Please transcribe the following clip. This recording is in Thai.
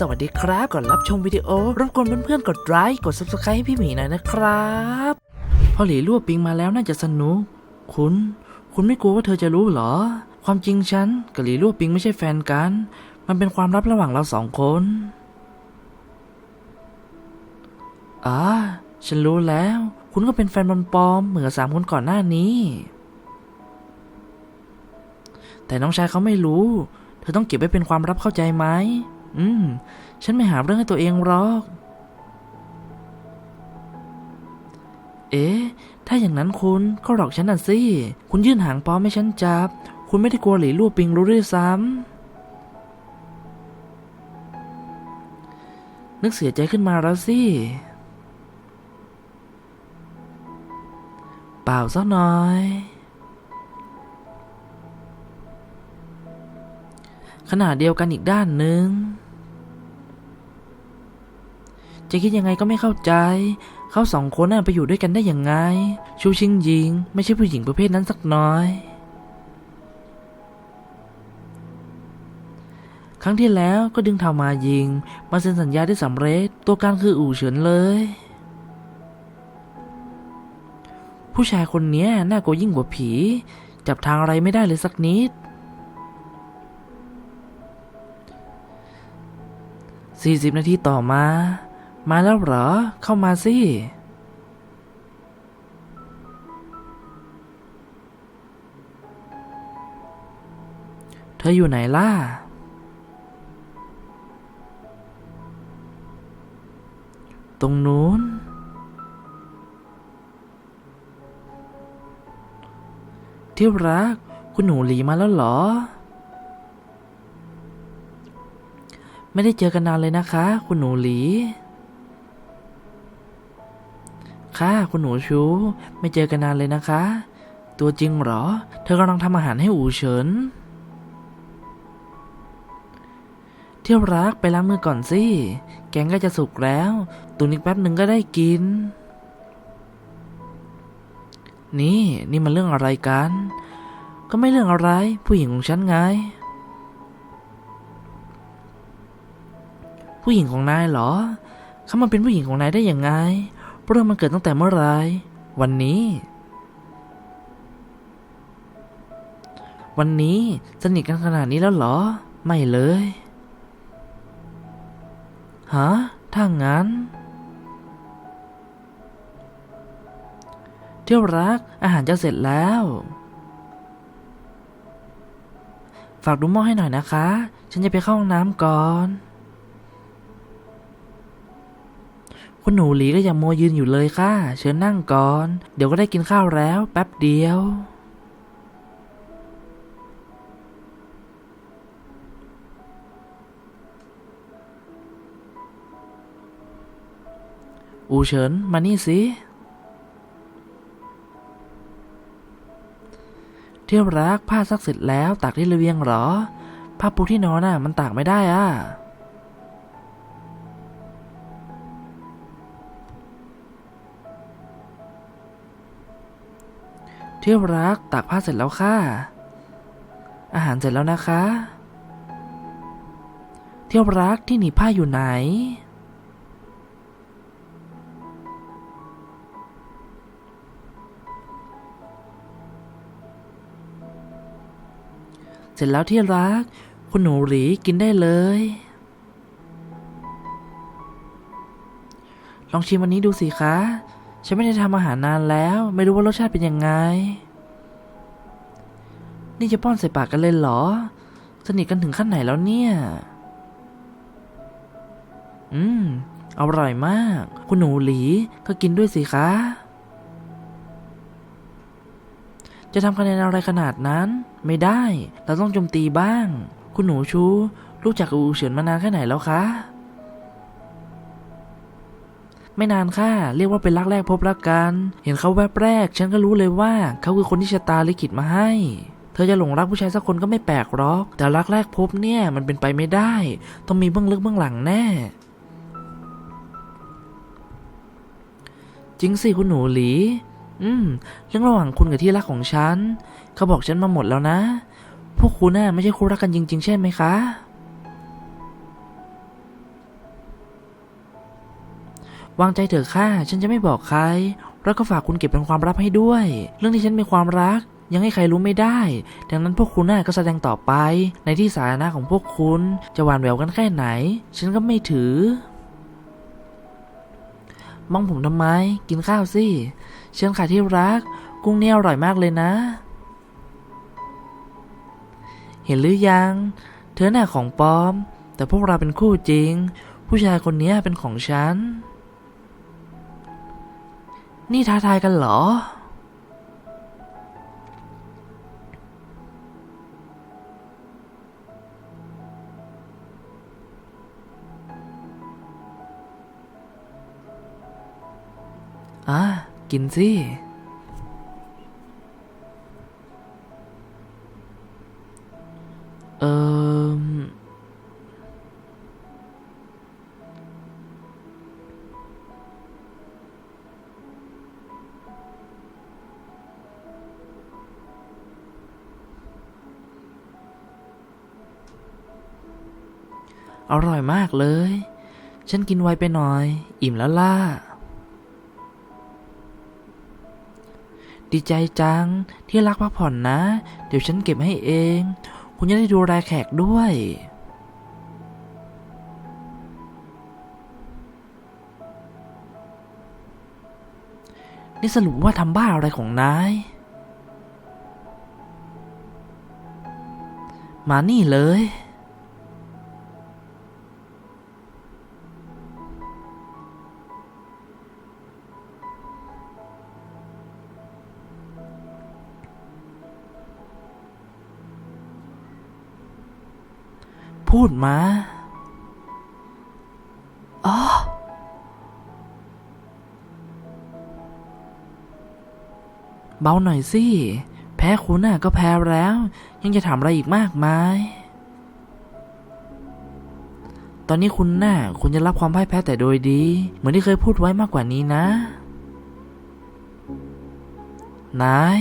สวัสดีครับก่อนรับชมวิดีโอรบกวนเพื่อนๆกดไลค์กด subscribe ให้พี่หมีหน่อยนะครับพอหลีรั่วปิงมาแล้วน่าจะสนุก คุณ คุณไม่กลัวว่าเธอจะรู้เหรอ ความจริงฉันกับหลีรั่วปิงไม่ใช่แฟนกัน มันเป็นความลับระหว่างเราสองคนอ่าฉันรู้แล้ว คุณก็เป็นแฟนปลอมเหมือนสามคนก่อนหน้านี้ แต่น้องชายเขาไม่รู้ เธอต้องเก็บไว้เป็นความลับเข้าใจไหม อืม ฉันไม่หาเรื่องให้ตัวเองหรอก เอ๊ะ ถ้าอย่างนั้นคุณก็หลอกฉันน่ะสิ คุณยื่นหางปลอมให้ฉันจับ คุณไม่ได้กลัวหลีลู่ปิงรู้ด้วยซ้ำ นึกเสียใจขึ้นมาแล้วสิ เปล่าสักหน่อยขนาดเดียวกันอีกด้านหนึ่ง จะคิดยังไงก็ไม่เข้าใจ เขาสองคนน่ะไปอยู่ด้วยกันได้ยังไง ชูชิงยิง ไม่ใช่ผู้หญิงประเภทนั้นสักน้อย ครั้งที่แล้วก็ดึงเทามายิง มาเซ็นสัญญาได้สำเร็จ ตัวการคืออู่เฉินเลย ผู้ชายคนนี้น่ากลัวยิ่งกว่าผี จับทางอะไรไม่ได้เลยสักนิดสี่สิบนาทีต่อมา มาแล้วเหรอ เข้ามาสิ เธออยู่ไหนล่ะ ตรงนู้น ที่รัก คุณหนูหลีมาแล้วเหรอ ไม่ได้เจอกันนานเลยนะคะ คุณหนูหลี ค่ะ คุณหนูชู ไม่เจอกันนานเลยนะคะ ตัวจริงเหรอ เธอกำลังทำอาหารให้อูเฉิน เที่ยวรักไปล้างมือก่อนสิ แกงก็จะสุกแล้ว ตุนอีกแป๊บหนึ่งก็ได้กิน นี่ นี่มันเรื่องอะไรกัน ก็ไม่เรื่องอะไร ผู้หญิงของฉันไง ผู้หญิงของนายเหรอเขามาเป็นผู้หญิงของนายได้ยังไง เรื่องมันเกิดตั้งแต่เมื่อไรวันนี้ วันนี้สนิทกันขนาดนี้แล้วเหรอ ไม่เลยฮะถ้างั้น เที่ยวรักอาหารจะเสร็จแล้ว ฝากดูหม้อให้หน่อยนะคะ ฉันจะไปเข้าห้องน้ำก่อน คุณหนูหลีก็ยังโมยืนอยู่เลยค่ะ เชิญนั่งก่อน เดี๋ยวก็ได้กินข้าวแล้ว แป๊บเดียว อูเฉินมานี่สิ เที่ยวรักผ้าซักเสร็จแล้วตากที่ระเบียงเหรอ ผ้าปูที่นอนน่ะ มันตากไม่ได้อะ ที่ยวรักตากผ้าเสร็จแล้วค่ะ อาหารเสร็จแล้วนะคะ เที่ยวรักที่หนีผ้าอยู่ไหน เสร็จแล้วที่รัก คุณหนูหลีกินได้เลย ลองชิมวันนี้ดูสิคะ ฉันไม่ได้ทำอาหารนานแล้ว ไม่รู้ว่ารสชาติเป็นยังไง นี่จะป้อนใส่ปากกันเลยเหรอ สนิทกันถึงขั้นไหนแล้วเนี่ย อืม อร่อยมาก คุณหนูหลีก็กินด้วยสิคะ จะทำคะแนนอะไรขนาดนั้น ไม่ได้ เราต้องโจมตีบ้าง คุณหนูชู รู้จักอูเฉินมานานแค่ไหนแล้วคะ ไม่นานค่ะ เรียกว่าเป็นรักแรกพบรักกัน เห็นเขาแวบแรก ฉันก็รู้เลยว่าเขาคือคนที่ชะตาลิขิตมาให้เธอจะหลงรักผู้ชายสักคนก็ไม่แปลกหรอก แต่รักแรกพบเนี่ยมันเป็นไปไม่ได้ ต้องมีเบื้องลึกเบื้องหลังแน่ จริงสิคุณหนูหลี อืม เรื่องระหว่างคุณกับที่รักของฉัน เขาบอกฉันมาหมดแล้วนะ พวกคุณน่ะไม่ใช่คู่รักกันจริง ๆ ใช่ไหมคะ วางใจเถอะค่ะ ฉันจะไม่บอกใคร แล้วก็ฝากคุณเก็บเป็นความลับให้ด้วย เรื่องที่ฉันมีความรัก ยังให้ใครรู้ไม่ได้ ดังนั้นพวกคุณน่ะก็แสดงต่อไป ในที่สาธารณะของพวกคุณ จะหวานแหววกันแค่ไหน ฉันก็ไม่ถือ มองผมทำไม กินข้าวสิ เชิญค่ะที่รัก กุ้งเนี่ยอร่อยมากเลยนะ เห็นหรือยัง เธอหน้าของปลอม แต่พวกเราเป็นคู่จริง ผู้ชายคนนี้เป็นของฉัน นี่ท้าทายกันเหรอ อะ กินสิ อร่อยมากเลย ฉันกินไวไปหน่อย อิ่มแล้วล่ะ ดีใจจัง ที่รักพักผ่อนนะ เดี๋ยวฉันเก็บให้เอง คุณจะได้ดูแลแขกด้วย นี่สรุปว่าทำบ้าอะไรของนาย มานี่เลย พูดมา อ๋อ เบาหน่อยสิ แพ้คุณน่ะก็แพ้แล้ว ยังจะถามอะไรอีกมากมาย ตอนนี้คุณน่ะ คุณจะรับความพ่ายแพ้แต่โดยดี เหมือนที่เคยพูดไว้มากกว่านี้นะ นาย